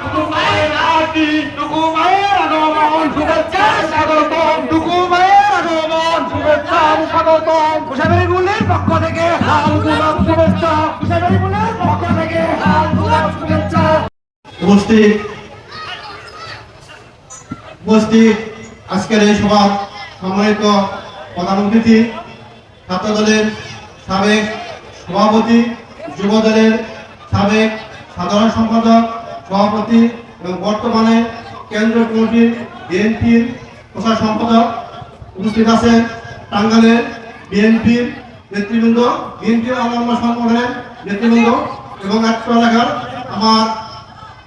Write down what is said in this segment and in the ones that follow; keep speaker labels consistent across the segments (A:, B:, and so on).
A: টুকু মায়ের আটি
B: টুকু মায়ের আগমন। শুভেচ্ছা, স্বাগতম। মায়ের আগমন। শুভেচ্ছা, স্বাগতম। কুশারি গুমলির পক্ষ থেকে লাল গোলাপ শুভেচ্ছা। কুশারি গুমলির পক্ষ থেকে শুভেচ্ছা।
C: উপস্থিত। উপস্থিত আজকের এই সভা সম্মানিত প্রধান অতিথি ছাত্র দলের সাবেক সভাপতি যুব দলের সাবেক সাধারণ সম্পাদক, সভাপতি এবং বর্তমানে কেন্দ্রীয় কমিটির বিএনপির প্রচার সম্পাদক উপস্থিত আছেন টাঙ্গালের বিএনপির নেতৃবৃন্দ, বিএনপির অন্যান্য সংগঠনের নেতৃবৃন্দ এবং একটু এলাকার আমার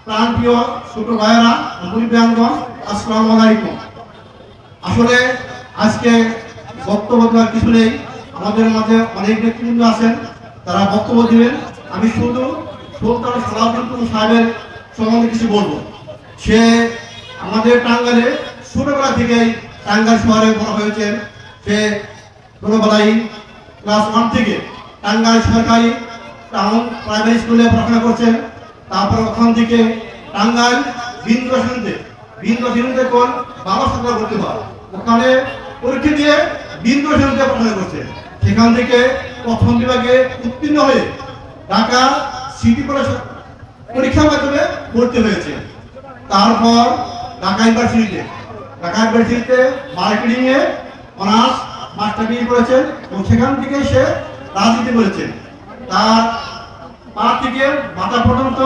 C: প্রাণপ্রিয় ছোট ভাইয়েরা মুরব্বীয়ানগণ আসসালামু আলাইকুম। আসলে আজকে বক্তব্য দেওয়ার কিছু নেই। আমাদের মাঝে অনেক নেতৃবৃন্দ আছেন, তারা বক্তব্য দিবেন। আমি শুধু সুলতান সালাউদ্দিন সাহেবের সম্বন্ধে কিছু বলব। সে আমাদের টাঙ্গালে ছোটবেলা থেকেই টাঙ্গাল শহরে বড় হয়েছেন। সে ছোটবেলায় ক্লাস ওয়ান থেকে টাঙ্গাইল সরকারি টাউন প্রাইমারি স্কুলে পড়াশোনা করছেন। তারপর ওখান থেকে টাঙ্গাইল বিন্দু শ্রেণীতে বিন্দু কোন বাবা সরকার ভর্তি হয় ওখানে পরীক্ষা দিয়ে বিন্দু শ্রেণীতে পড়াশোনা করছেন। সেখান থেকে প্রথম বিভাগে উত্তীর্ণ হয়ে ঢাকা সিটি পরীক্ষার মাধ্যমে ভর্তি হয়েছে। তারপর ঢাকা ইউনিভার্সিটিতে। ঢাকা ইউনিভার্সিটিতে মার্কেটিং এ অনার্স, মাস্টার ডিগ্রি করেছেন এবং সেখান থেকে সে রাজনীতি করেছেন। তার পা থেকে মাথা পর্যন্ত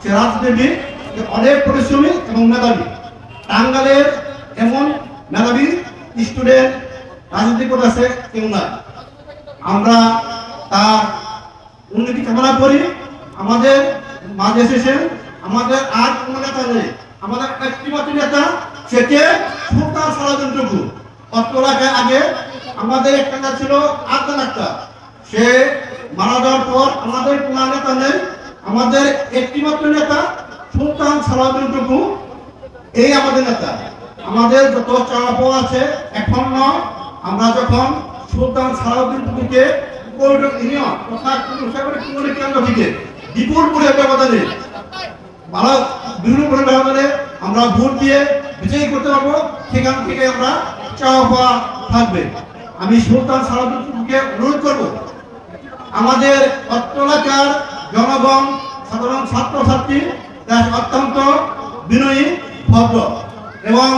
C: সে রাজনীতিবিদ, সে অনেক পরিশ্রমী এবং মেধাবী। টাঙ্গালের এমন মেধাবী স্টুডেন্ট রাজনীতি করেছে কেউ না আমরা তার উন্নতি কামনা করি। আমাদের মাঝে এসেছেন আমাদের আর কোনো নেতা নেই আমাদের একটিমাত্র নেতা সেকে সুলতান টুকু অত আগে আমাদের একটা নেতা ছিল আদনান আক্তার। সে মারা যাওয়ার পর আমাদের কোনো নেতা নেই। আমাদের একটিমাত্র নেতা সুলতান সালাদিন টুকু এই আমাদের নেতা। আমাদের যত পাওয়া আছে, এখন আমরা যখন সুলতান সালাউদ্দিন টুকুকে ইউনিয়ন তথা কেন্দ্র থেকে বিপুলপুরের ব্যবধানে ভালো বিপুলপুরের ব্যবধানে আমরা ভোট দিয়ে বিজয়ী করতে পারব, সেখান থেকে আমরা চাওয়া পাওয়া থাকবে। আমি সুলতান টুকুকে অনুরোধ করব, আমাদের এলাকার জনগণ, সাধারণ ছাত্রছাত্রী, তারা অত্যন্ত বিনয়ী, ভদ্র এবং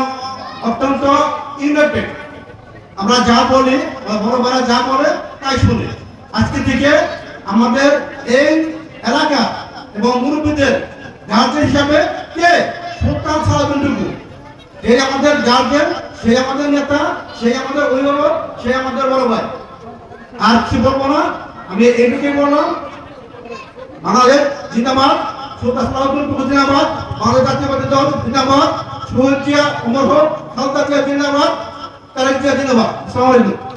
C: অত্যন্ত ইউনাইটেড আমরা যা বলি, বা বড় বড় যা বলে, তাই শুনি। আজকে থেকে আমাদের এই এলাকা এবং মুরব্বীদের গার্জেন হিসাবে কে সুলতান সালাবিন্দুকু এই আমাদের গার্জেন সেই আমাদের নেতা সেই আমাদের অভিভাবক সেই আমাদের বড় ভাই। আর কি বলব না, আমি এইটুকুই বললাম, বাংলাদেশ জিন্দাবাদ সুলতান সালাউদ্দিন টুকু জিন্দাবাদ, বাংলাদেশ জাতীয়বাদী দল জিন্দাবাদ জিয়া অমর হোক খালদা জিয়া জিন্দাবাদ, তারেক জিয়া জিন্দাবাদ। আসসালামু আলাইকুম।